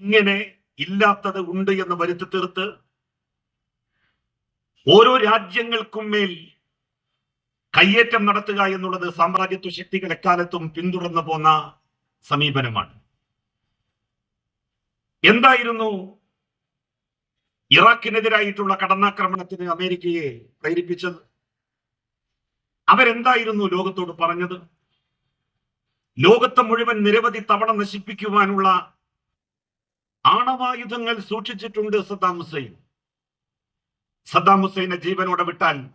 ഇങ്ങനെ ഇല്ലാത്തത് ഉണ്ട് എന്ന് വരുത്തി തീർത്ത് ഓരോ രാജ്യങ്ങൾക്കും മേൽ കയ്യേറ്റം നടത്തുക എന്നുള്ളത് സാമ്രാജ്യത്വ ശക്തികൾ എക്കാലത്തും പിന്തുടർന്നു പോന്ന സമീപനമാണ്. എന്തായിരുന്നു ഇറാഖിനെതിരായിട്ടുള്ള കടന്നാക്രമണത്തിന് അമേരിക്കയെ പ്രേരിപ്പിച്ചത്? അവരെന്തായിരുന്നു ലോകത്തോട് പറഞ്ഞത്? ലോകത്തെ മുഴുവൻ നിരവധി തവണ നശിപ്പിക്കുവാനുള്ള ആണവായുധങ്ങൾ സൂക്ഷിച്ചിട്ടുണ്ട് സദ്ദാം ഹുസൈൻ. സദ്ദാം ഹുസൈനെ ജീവനോടെ വിട്ടാൽ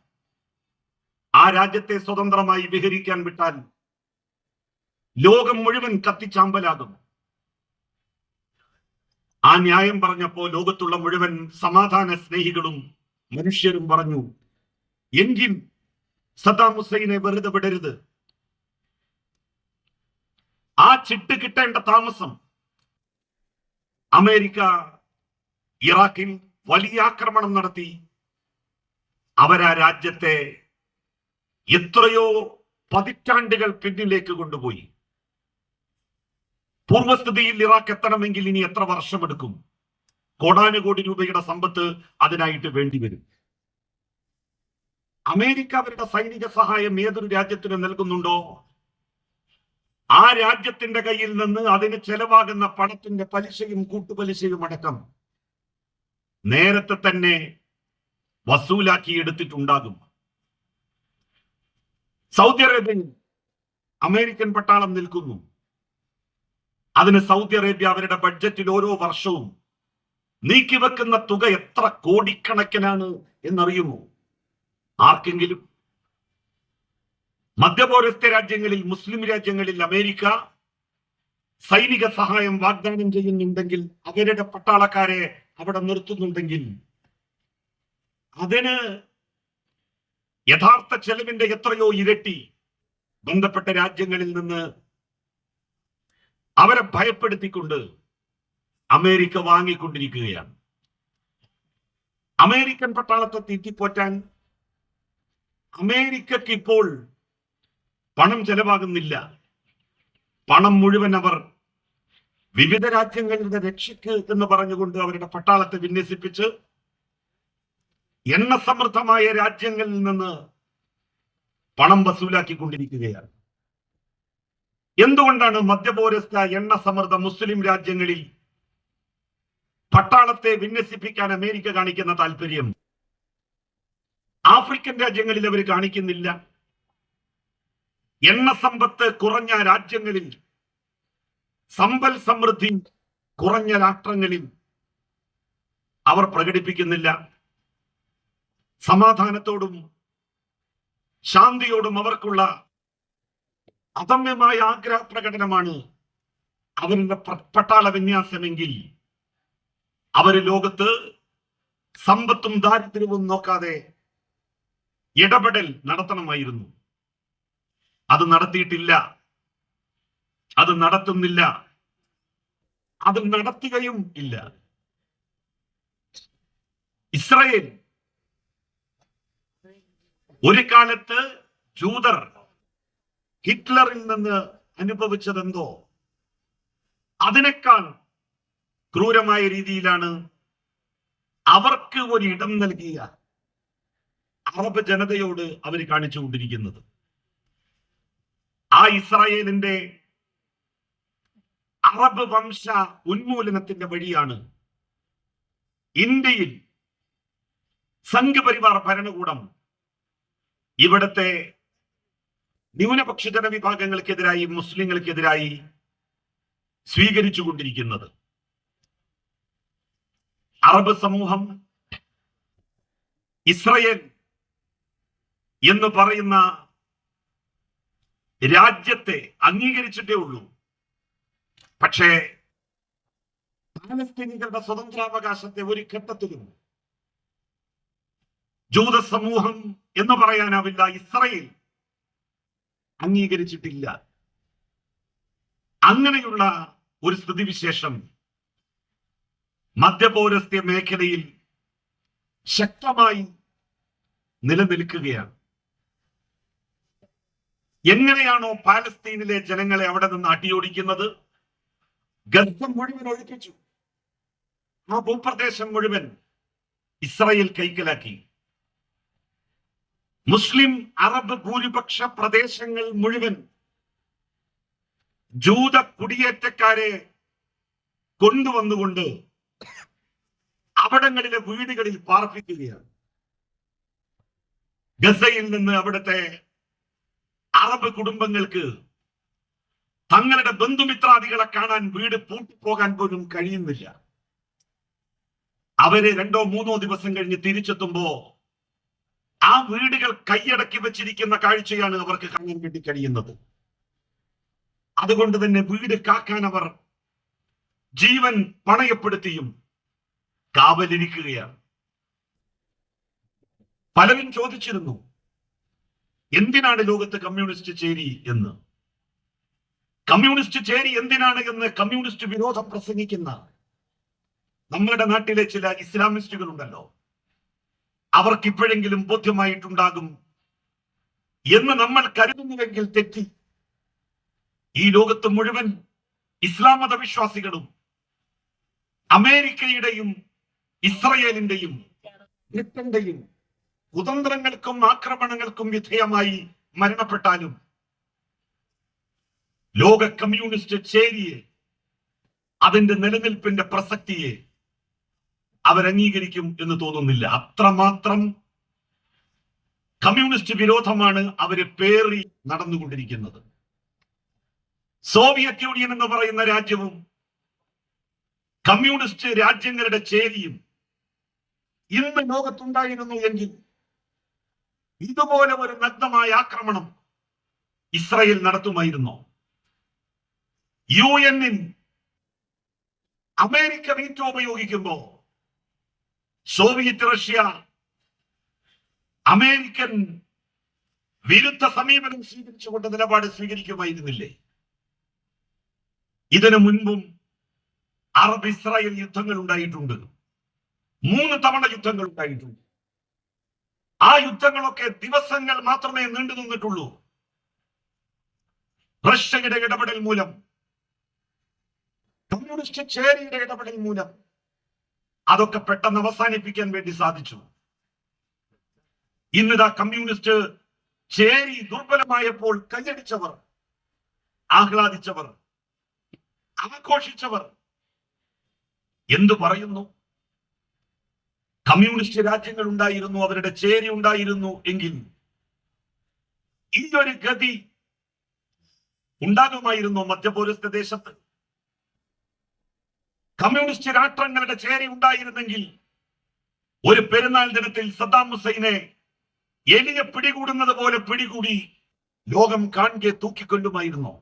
ആ രാജ്യത്തെ സ്വതന്ത്രമായി വിഹരിക്കാൻ വിട്ടാൽ ലോകം മുഴുവൻ കത്തിച്ചാമ്പലാകും. ആ ന്യായം പറഞ്ഞപ്പോ ലോകത്തുള്ള മുഴുവൻ സമാധാന സ്നേഹികളും മനുഷ്യരും പറഞ്ഞു എങ്കിൽ സദ്ദാം ഹുസൈനെ വെറുതെ വിടരുത്. ആ ചിട്ട് കിട്ടേണ്ട താമസം അമേരിക്ക ഇറാഖിൽ വലിയ ആക്രമണം നടത്തി. അവരാ രാജ്യത്തെ എത്രയോ പതിറ്റാണ്ടുകൾ പിന്നിലേക്ക് കൊണ്ടുപോയി. പൂർവസ്ഥിതിയിൽ ഇറാഖ് എത്തണമെങ്കിൽ ഇനി എത്ര വർഷമെടുക്കും കോടാനുകോടി രൂപയുടെ സമ്പത്ത് അതിനായിട്ട് വേണ്ടി വരും. അമേരിക്ക അവരുടെ സൈനിക സഹായം ഏതൊരു രാജ്യത്തിന് നൽകുന്നുണ്ടോ? ആ രാജ്യത്തിന്റെ കയ്യിൽ നിന്ന് അതിന് ചെലവാകുന്ന പണത്തിന്റെ പലിശയും കൂട്ടുപലിശയും അടക്കം നേരത്തെ തന്നെ വസൂലാക്കി എടുത്തിട്ടുണ്ടാകും. സൗദി അറേബ്യയിൽ അമേരിക്കൻ പട്ടാളം നിൽക്കുന്നു. അതിന് സൗദി അറേബ്യ അവരുടെ ബഡ്ജറ്റിൽ ഓരോ വർഷവും നീക്കിവെക്കുന്ന തുക എത്ര കോടിക്കണക്കിനാണ് എന്നറിയുമോ? ആർക്കെങ്കിലും? മധ്യപൗരസ്ത്യ രാജ്യങ്ങളിൽ മുസ്ലിം രാജ്യങ്ങളിൽ അമേരിക്ക സൈനിക സഹായം വാഗ്ദാനം ചെയ്യുന്നുണ്ടെങ്കിൽ അവരുടെ പട്ടാളക്കാരെ അവിടെ നിർത്തുന്നുണ്ടെങ്കിൽ അതിന് യഥാർത്ഥ ചെലവിന്റെ എത്രയോ ഇരട്ടി ബന്ധപ്പെട്ട രാജ്യങ്ങളിൽ നിന്ന് അവരെ ഭയപ്പെടുത്തിക്കൊണ്ട് അമേരിക്ക വാങ്ങിക്കൊണ്ടിരിക്കുകയാണ്. അമേരിക്കൻ പട്ടാളത്തെ തീറ്റിപ്പോറ്റാൻ അമേരിക്കക്ക് ഇപ്പോൾ പണം ചെലവാകുന്നില്ല. പണം മുഴുവൻ അവർ വിവിധ രാജ്യങ്ങളുടെ രക്ഷയ്ക്ക് എന്ന് പറഞ്ഞുകൊണ്ട് അവരുടെ പട്ടാളത്തെ വിന്യസിപ്പിച്ച് എണ്ണസമൃദ്ധമായ രാജ്യങ്ങളിൽ നിന്ന് പണം വസൂലാക്കിക്കൊണ്ടിരിക്കുകയാണ്. എന്തുകൊണ്ടാണ് മധ്യപൗരസ്ഥ എണ്ണസമൃദ്ധ മുസ്ലിം രാജ്യങ്ങളിൽ പട്ടാളത്തെ വിന്യസിപ്പിക്കാൻ അമേരിക്ക കാണിക്കുന്ന താല്പര്യം ആഫ്രിക്കൻ രാജ്യങ്ങളിൽ അവർ കാണിക്കുന്നില്ല. എണ്ണ സമ്പത്ത് കുറഞ്ഞ രാജ്യങ്ങളിൽ സമ്പൽ സമൃദ്ധി കുറഞ്ഞ രാഷ്ട്രങ്ങളിൽ അവർ പ്രകടിപ്പിക്കുന്നില്ല. സമാധാനത്തോടും ശാന്തിയോടും അവർക്കുള്ള അദമ്യമായ ആഗ്രഹ പ്രകടനമാണ് അവരുടെ പട്ടാള വിന്യാസമെങ്കിൽ അവർ ലോകത്ത് സമ്പത്തും ദാരിദ്ര്യവും നോക്കാതെ ഇടപെടൽ നടത്തണമായിരുന്നു. അത് നടത്തിയിട്ടില്ല. അത് നടത്തുന്നില്ല. അത് നടത്തുകയും ഇല്ല. ഇസ്രയേൽ ഒരു കാലത്ത് ജൂതർ ഹിറ്റ്ലറിൽ നിന്ന് അനുഭവിച്ചതെന്തോ? അതിനേക്കാൾ ക്രൂരമായ രീതിയിലാണ് അവർക്ക് ഒരു ഇടം നൽകിയ അറബ് ജനതയോട് അവർ കാണിച്ചുകൊണ്ടിരിക്കുന്നത്. ആ ഇസ്രായേലിന്റെ അറബ് വംശ ഉന്മൂലനത്തിന്റെ വഴിയാണ് ഇന്ത്യയിൽ സംഘപരിവാർ ഭരണകൂടം ഇവിടത്തെ ന്യൂനപക്ഷ ജനവിഭാഗങ്ങൾക്കെതിരായി മുസ്ലിങ്ങൾക്കെതിരായി സ്വീകരിച്ചുകൊണ്ടിരിക്കുന്നത്. അറബ് സമൂഹം ഇസ്രയേൽ എന്ന് പറയുന്ന രാജ്യത്തെ അംഗീകരിച്ചിട്ടേ ഉള്ളൂ. പക്ഷേ പാലസ്തീനികളുടെ സ്വതന്ത്രാവകാശത്തെ ഒരു ഘട്ടത്തിലും ജൂത സമൂഹം എന്ന് പറയാനാവില്ല ഇസ്രയേൽ അംഗീകരിച്ചിട്ടില്ല. അങ്ങനെയുള്ള ഒരു സ്ഥിതിവിശേഷം മധ്യപൗരസ്ത്യ മേഖലയിൽ ശക്തമായി നിലനിൽക്കുകയാണ്. എങ്ങനെയാണോ പാലസ്തീനിലെ ജനങ്ങളെ അവിടെ നിന്ന് അടിയോടിക്കുന്നത്? ഗർഭം മുഴുവൻ ഒഴിപ്പിച്ചു. ആ ഭൂപ്രദേശം മുഴുവൻ ഇസ്രായേൽ കൈക്കലാക്കി. മുസ്ലിം അറബ് ഭൂരിപക്ഷ പ്രദേശങ്ങൾ മുഴുവൻ ജൂത കുടിയേറ്റക്കാരെ കൊണ്ടുവന്നുകൊണ്ട് അവിടങ്ങളിലെ വീടുകളിൽ പാർപ്പിക്കുകയാണ്. ഗസയിൽ നിന്ന് അവിടുത്തെ അറബ് കുടുംബങ്ങൾക്ക് തങ്ങളുടെ ബന്ധുമിത്രാദികളെ കാണാൻ വീട് പൂട്ടിപ്പോകാൻ പോലും കഴിയുന്നില്ല. അവർ രണ്ടോ മൂന്നോ ദിവസം കഴിഞ്ഞ് തിരിച്ചെത്തുമ്പോ ആ വീടുകൾ കൈയടക്കി വെച്ചിരിക്കുന്ന കാഴ്ചയാണ് അവർക്ക് കാണാൻ വേണ്ടി കഴിയുന്നത്. അതുകൊണ്ട് തന്നെ വീട് കാക്കാൻ അവർ ജീവൻ പണയപ്പെടുത്തിയും കാവലിരിക്കുകയാണ്. പലരും ചോദിച്ചിരുന്നു എന്തിനാണ് ലോകത്ത് കമ്മ്യൂണിസ്റ്റ് ചേരി എന്ന്? കമ്മ്യൂണിസ്റ്റ് ചേരി എന്തിനാണ് എന്ന് കമ്മ്യൂണിസ്റ്റ് വിരോധം പ്രസംഗിക്കുന്ന നമ്മുടെ നാട്ടിലെ ചില ഇസ്ലാമിസ്റ്റുകൾ ഉണ്ടല്ലോ അവർക്ക് ഇപ്പോഴെങ്കിലും ബോധ്യമായിട്ടുണ്ടാകും എന്ന് നമ്മൾ കരുതുന്നുവെങ്കിൽ തെറ്റി. ഈ ലോകത്ത് മുഴുവൻ ഇസ്ലാം മതവിശ്വാസികളും അമേരിക്കയുടെയും ഇസ്രയേലിന്റെയും ബ്രിട്ടന്റെയും കുതന്ത്രങ്ങൾക്കും ആക്രമണങ്ങൾക്കും വിധേയമായി മരണപ്പെട്ടാലും ലോക കമ്മ്യൂണിസ്റ്റ് ചേരിയെ അതിന്റെ നിലനിൽപ്പിന്റെ പ്രസക്തിയെ അവരംഗീകരിക്കും എന്ന് തോന്നുന്നില്ല. അത്രമാത്രം കമ്മ്യൂണിസ്റ്റ് വിരോധമാണ് അവർ പേറി നടന്നുകൊണ്ടിരിക്കുന്നത്. സോവിയറ്റ് യൂണിയൻ എന്ന് പറയുന്ന രാജ്യവും കമ്മ്യൂണിസ്റ്റ് രാജ്യങ്ങളുടെ ചേരിയും ഇന്ന് ലോകത്തുണ്ടായിരുന്നു എങ്കിൽ ഇതുപോലെ ഒരു നഗ്നമായ ആക്രമണം ഇസ്രയേൽ നടത്തുമായിരുന്നു. യു എന്നിൻ അമേരിക്ക വീറ്റോ ഉപയോഗിക്കുമ്പോ സോവിയറ്റ് റഷ്യ അമേരിക്കൻ വിരുദ്ധ സമീപനം സ്വീകരിച്ചുകൊണ്ട് നിലപാട് സ്വീകരിക്കുമായിരുന്നില്ലേ? ഇതിനു മുൻപും അറബ് ഇസ്രായേൽ യുദ്ധങ്ങൾ ഉണ്ടായിട്ടുണ്ട്. മൂന്ന് തവണ യുദ്ധങ്ങൾ ഉണ്ടായിട്ടുണ്ട്. ആ യുദ്ധങ്ങളൊക്കെ ദിവസങ്ങൾ മാത്രമേ നീണ്ടു നിന്നിട്ടുള്ളൂ. റഷ്യയുടെ ഇടപെടൽ മൂലം കമ്മ്യൂണിസ്റ്റ് ചേരിയുടെ ഇടപെടൽ മൂലം അതൊക്കെ പെട്ടെന്ന് അവസാനിപ്പിക്കാൻ വേണ്ടി സാധിച്ചു. ഇന്നിതാ കമ്മ്യൂണിസ്റ്റ് ചേരി ദുർബലമായപ്പോൾ കൈയടിച്ചവർ ആഹ്ലാദിച്ചവർ ആഘോഷിച്ചവർ എന്തു പറയുന്നു? കമ്മ്യൂണിസ്റ്റ് രാജ്യങ്ങൾ ഉണ്ടായിരുന്നു അവരുടെ ചേരി ഉണ്ടായിരുന്നു എങ്കിൽ ഈ ഒരു ഗതി ഉണ്ടാകുമായിരുന്നു മധ്യപൗരസ്ത്യ ദേശത്ത്. കമ്മ്യൂണിസ്റ്റ് രാഷ്ട്രങ്ങളുടെ ചേരി ഉണ്ടായിരുന്നെങ്കിൽ ഒരു പെരുന്നാൾ ദിനത്തിൽ സദ്ദാം ഹുസൈനെ എലിയെ പിടികൂടുന്നത് പോലെ പിടികൂടി ലോകം കാണെ തൂക്കിക്കൊല്ലുമായിരുന്നു.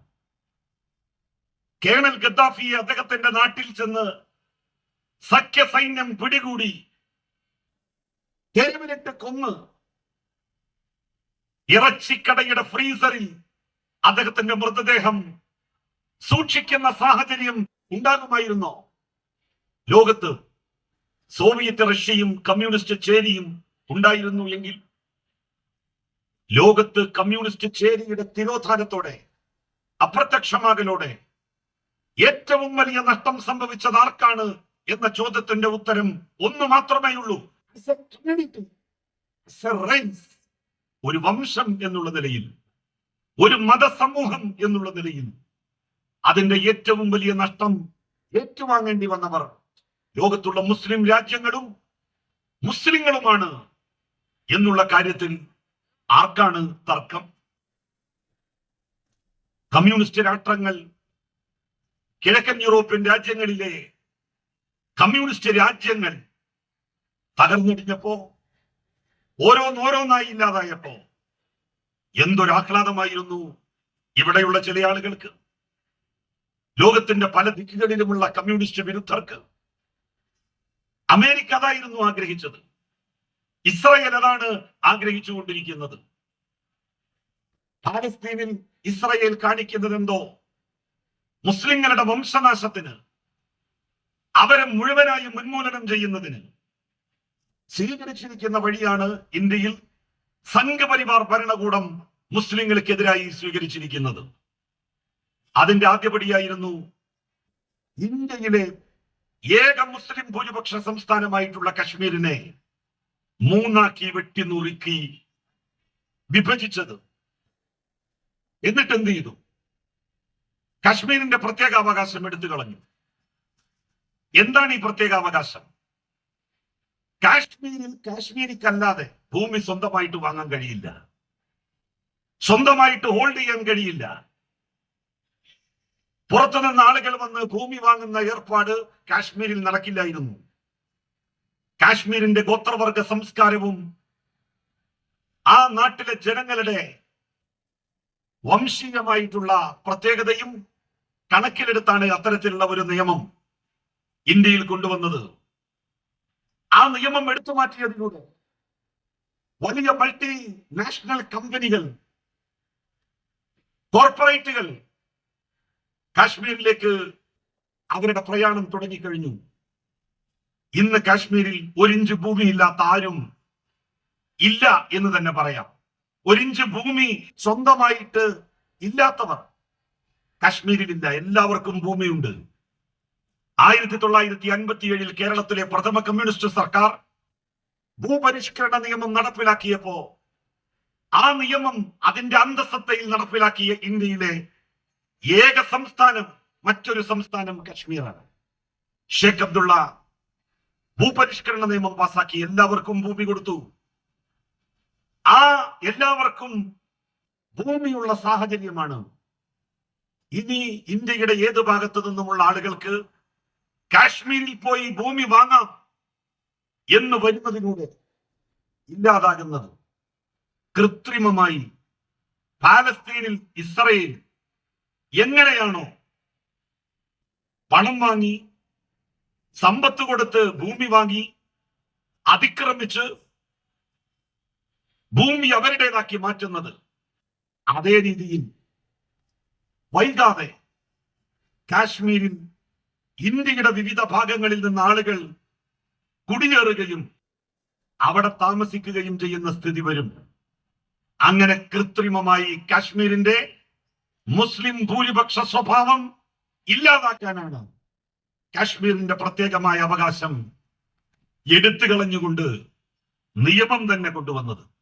കേണൽ ഗദ്ദാഫിയെ അദ്ദേഹത്തിന്റെ നാട്ടിൽ ചെന്ന് സഖ്യ സൈന്യം പിടികൂടി തെരുവിലിട്ട് കൊന്ന് ഇറച്ചിക്കടയുടെ ഫ്രീസറിൽ അദ്ദേഹത്തിന്റെ മൃതദേഹം സൂക്ഷിക്കുന്ന സാഹചര്യം ഉണ്ടാകുമായിരുന്നോ? ലോകത്ത് സോവിയറ്റ് റഷ്യയും കമ്മ്യൂണിസ്റ്റ് ചേരിയും ഉണ്ടായിരുന്നു എങ്കിൽ ലോകത്ത് കമ്മ്യൂണിസ്റ്റ് ചേരിയുടെ തിരോധാനത്തോടെ അപ്രത്യക്ഷമാകലോടെ ഏറ്റവും വലിയ നഷ്ടം സംഭവിച്ചത് ആർക്കാണ് എന്ന ചോദ്യത്തിന്റെ ഉത്തരം ഒന്ന് മാത്രമേ ഉള്ളൂ ഒരു വംശം എന്നുള്ള നിലയിൽ ഒരു മതസമൂഹം എന്നുള്ള നിലയിൽ അതിന്റെ ഏറ്റവും വലിയ നഷ്ടം ഏറ്റുവാങ്ങേണ്ടി വന്നവർ ലോകത്തുള്ള മുസ്ലിം രാജ്യങ്ങളും മുസ്ലിങ്ങളുമാണ് എന്നുള്ള കാര്യത്തിൽ ആർക്കാണ് തർക്കം? കമ്മ്യൂണിസ്റ്റ് രാഷ്ട്രങ്ങൾ കിഴക്കൻ യൂറോപ്യൻ രാജ്യങ്ങളിലെ കമ്മ്യൂണിസ്റ്റ് രാജ്യങ്ങൾ തകർന്നിടിഞ്ഞപ്പോ ഓരോന്നോരോന്നായി ഇല്ലാതായപ്പോ എന്തൊരാഹ്ലാദമായിരുന്നു ഇവിടെയുള്ള ചില ആളുകൾക്ക്. ലോകത്തിന്റെ പല ദിക്കുകളിലുമുള്ള കമ്മ്യൂണിസ്റ്റ് വിരുദ്ധർക്ക് അമേരിക്ക അതായിരുന്നു ആഗ്രഹിച്ചത്. ഇസ്രായേൽ അതാണ് ആഗ്രഹിച്ചുകൊണ്ടിരിക്കുന്നത്. പാലസ്തീനിൽ ഇസ്രായേൽ കാണിക്കുന്നത് എന്തോ മുസ്ലിങ്ങളുടെ വംശനാശത്തിന് അവരെ മുഴുവനായി ഉന്മൂലനം ചെയ്യുന്നതിന് സ്വീകരിച്ചിരിക്കുന്ന വഴിയാണ് ഇന്ത്യയിൽ സംഘപരിവാർ ഭരണകൂടം മുസ്ലിങ്ങൾക്കെതിരായി സ്വീകരിച്ചിരിക്കുന്നത്. അതിന്റെ ആദ്യപടിയായിരുന്നു ഇന്ത്യയിലെ ഏക മുസ്ലിം ഭൂരിപക്ഷ സംസ്ഥാനമായിട്ടുള്ള കശ്മീരിനെ മൂന്നാക്കി വെട്ടി നുറുക്കി വിഭജിച്ചത്. എന്നിട്ട് എന്ത് ചെയ്തു? കശ്മീരിന്റെ പ്രത്യേകാവകാശം എടുത്തു കളഞ്ഞു എന്താണ് ഈ പ്രത്യേകാവകാശം? കാശ്മീരിൽ കാശ്മീരിക്കല്ലാതെ ഭൂമി സ്വന്തമായിട്ട് വാങ്ങാൻ കഴിയില്ല. സ്വന്തമായിട്ട് ഹോൾഡ് ചെയ്യാൻ കഴിയില്ല. പുറത്തുനിന്ന് ആളുകൾ വന്ന് ഭൂമി വാങ്ങുന്ന ഏർപ്പാട് കാശ്മീരിൽ നടക്കില്ലായിരുന്നു. കാശ്മീരിന്റെ ഗോത്രവർഗ സംസ്കാരവും ആ നാട്ടിലെ ജനങ്ങളുടെ വംശീയമായിട്ടുള്ള പ്രത്യേകതയും കണക്കിലെടുത്താണ് അത്തരത്തിലുള്ള ഒരു നിയമം ഇന്ത്യയിൽ കൊണ്ടുവന്നത്. ആ നിയമം എടുത്തു മാറ്റിയതിലൂടെ വലിയ മൾട്ടി നാഷണൽ കമ്പനികൾ കോർപ്പറേറ്റുകൾ കാശ്മീരിലേക്ക് അവരുടെ പ്രയാണം തുടങ്ങിക്കഴിഞ്ഞു. ഇന്ന് കാശ്മീരിൽ ഒരിഞ്ച് ഭൂമി ഇല്ലാത്ത ആരും ഇല്ല എന്ന് തന്നെ പറയാം. ഒരിഞ്ച് ഭൂമി സ്വന്തമായിട്ട് ഇല്ലാത്തവർ. കാശ്മീരിലില്ല എല്ലാവർക്കും ഭൂമിയുണ്ട്. ആയിരത്തി തൊള്ളായിരത്തി അൻപത്തി ഏഴിൽ കേരളത്തിലെ പ്രഥമ കമ്മ്യൂണിസ്റ്റ് സർക്കാർ ഭൂപരിഷ്കരണ നിയമം നടപ്പിലാക്കിയപ്പോ ആ നിയമം അതിന്റെ അന്തസത്തയിൽ നടപ്പിലാക്കിയ ഇന്ത്യയിലെ ഏക സംസ്ഥാനം മറ്റൊരു സംസ്ഥാനം കശ്മീരാണ്. ഷേഖ് അബ്ദുള്ള ഭൂപരിഷ്കരണ നിയമം പാസാക്കി. എല്ലാവർക്കും ഭൂമി കൊടുത്തു. ആ എല്ലാവർക്കും ഭൂമിയുള്ള സാഹചര്യമാണ്. ഇനി ഇന്ത്യയുടെ ഏത് ഭാഗത്തു നിന്നുമുള്ള ആളുകൾക്ക് കാശ്മീരിൽ പോയി ഭൂമി വാങ്ങാം എന്ന് വരുന്നതിലൂടെ ഇല്ലാതാകുന്നത് കൃത്രിമമായി പാലസ്തീനിൽ ഇസ്രയേൽ എങ്ങനെയാണോ പണം വാങ്ങി സമ്പത്ത് കൊടുത്ത് ഭൂമി വാങ്ങി അതിക്രമിച്ച് ഭൂമി അവരുടേതാക്കി മാറ്റുന്നത് അതേ രീതിയിൽ വൈകാതെ കാശ്മീരിൽ ഇന്ത്യയുടെ വിവിധ ഭാഗങ്ങളിൽ നിന്ന് ആളുകൾ കുടിയേറുകയും അവിടെ താമസിക്കുകയും ചെയ്യുന്ന സ്ഥിതി വരും. അങ്ങനെ കൃത്രിമമായി കാശ്മീരിന്റെ മുസ്ലിം ഭൂരിപക്ഷ സ്വഭാവം ഇല്ലാതാക്കാനാണ് കാശ്മീരിന്റെ പ്രത്യേകമായ അവകാശം എടുത്തു കളഞ്ഞുകൊണ്ട് നിയമം തന്നെ കൊണ്ടുവന്നത്.